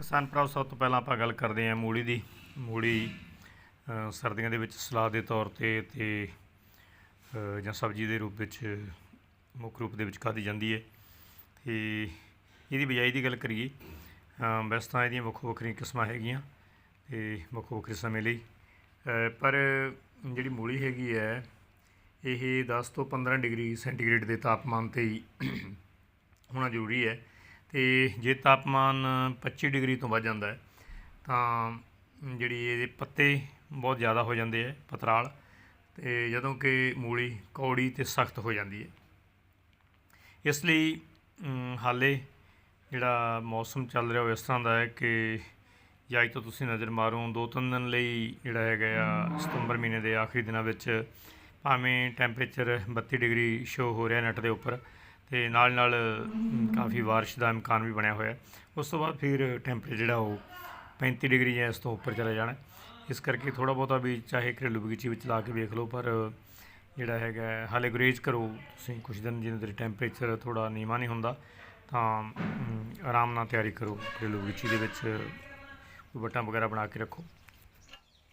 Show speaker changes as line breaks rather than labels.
ਕਿਸਾਨ ਭਰਾਓ ਸਭ ਤੋਂ ਪਹਿਲਾਂ ਆਪਾਂ ਗੱਲ ਕਰਦੇ ਹਾਂ ਮੂਲੀ ਦੀ। ਮੂਲੀ ਸਰਦੀਆਂ ਦੇ ਵਿੱਚ ਸਲਾਦ ਦੇ ਤੌਰ ਤੇ ਤੇ ਜਾਂ ਸਬਜ਼ੀ ਦੇ ਰੂਪ ਵਿੱਚ ਮੁੱਖ ਰੂਪ ਦੇ ਵਿੱਚ ਖਾਧੀ ਜਾਂਦੀ ਹੈ। ਤੇ ਇਹਦੀ ਬਿਜਾਈ ਦੀ ਗੱਲ ਕਰੀਏ ਵੈਸੇ ਤਾਂ ਇਹਦੀਆਂ ਵੱਖੋ ਵੱਖਰੀਆਂ ਕਿਸਮਾਂ ਹੈਗੀਆਂ ਤੇ ਵੱਖੋ ਵੱਖਰੇ ਸਮੇਂ ਲਈ। ਪਰ ਜਿਹੜੀ ਮੂਲੀ ਹੈਗੀ ਹੈ, ਇਹ 10 ਤੋਂ 15 ਡਿਗਰੀ ਸੈਂਟੀਗ੍ਰੇਡ ਦੇ ਤਾਪਮਾਨ ਤੇ ਹੀ ਹੋਣਾ ਜ਼ਰੂਰੀ ਹੈ। ਤੇ ਜੇ ਤਾਪਮਾਨ 25 ਡਿਗਰੀ ਤੋਂ ਵੱਧ ਜਾਂਦਾ ਹੈ, ਤਾਂ ਜਿਹੜੀ ਇਹਦੇ ਪੱਤੇ ਬਹੁਤ ਜ਼ਿਆਦਾ ਹੋ ਜਾਂਦੇ ਹੈ, ਪਤਰਾਲ। ਤੇ ਜਦੋਂ ਕਿ ਮੂਲੀ, ਕੌੜੀ ਤੇ ਸਖਤ ਹੋ ਜਾਂਦੀ ਹੈ। ਇਸ ਲਈ ਹਾਲੇ ਜਿਹੜਾ ਮੌਸਮ ਚੱਲ ਰਿਹਾ ਉਹ ਇਸ ਤਰ੍ਹਾਂ ਦਾ ਹੈ ਕਿ ਜਾਂ ਅੱਜ ਤੋਂ ਤੁਸੀਂ ਨਜ਼ਰ ਮਾਰੋ ਦੋ ਤਿੰਨ ਦਿਨ ਲਈ ਜਿਹੜਾ ਹੈਗਾ ਆ, ਸਤੰਬਰ ਮਹੀਨੇ ਦੇ ਆਖਰੀ ਦਿਨਾਂ ਵਿੱਚ ਭਾਵੇਂ ਟੈਂਪਰੇਚਰ 32 ਡਿਗਰੀ ਸ਼ੋ ਹੋ ਰਿਹਾ ਨੈਟ ਦੇ ਉੱਪਰ ਤੇ ਨਾਲ ਨਾਲ ਕਾਫੀ ਬਾਰਿਸ਼ ਦਾ ਇਮਕਾਨ ਵੀ ਬਣਿਆ ਹੋਇਆ ਉਸ ਤੋਂ ਬਾਅਦ ਫਿਰ ਟੈਂਪਰੇਚਰ ਜਿਹੜਾ ਉਹ 35 ਡਿਗਰੀ ਜਾਂ ਇਸ ਤੋਂ ਉੱਪਰ ਚਲਾ ਜਾਣਾ ਇਸ ਕਰਕੇ ਥੋੜਾ ਬਹੁਤਾ ਵੀ ਚਾਹੇ ਘਰੇਲੂ ਬਗੀਚੀ ਵਿੱਚ ਲਾ ਕੇ ਵੇਖ ਲਓ, ਪਰ ਜਿਹੜਾ ਹੈਗਾ ਹਾਲੇ ਗੁਰੇਜ਼ ਕਰੋ ਤੁਸੀਂ। ਕੁਝ ਦਿਨ ਜਿੰਨੇ ਤੱਕ ਟੈਂਪਰੇਚਰ ਥੋੜਾ ਨੀਵਾਂ ਨਹੀਂ ਹੁੰਦਾ, ਤਾਂ ਆਰਾਮ ਨਾਲ ਤਿਆਰੀ ਕਰੋ। ਘਰੇਲੂ ਬਗੀਚੀ ਦੇ ਵਿੱਚ ਕੋਈ ਵੱਟਾਂ ਵਗੈਰਾ ਬਣਾ ਕੇ ਰੱਖੋ।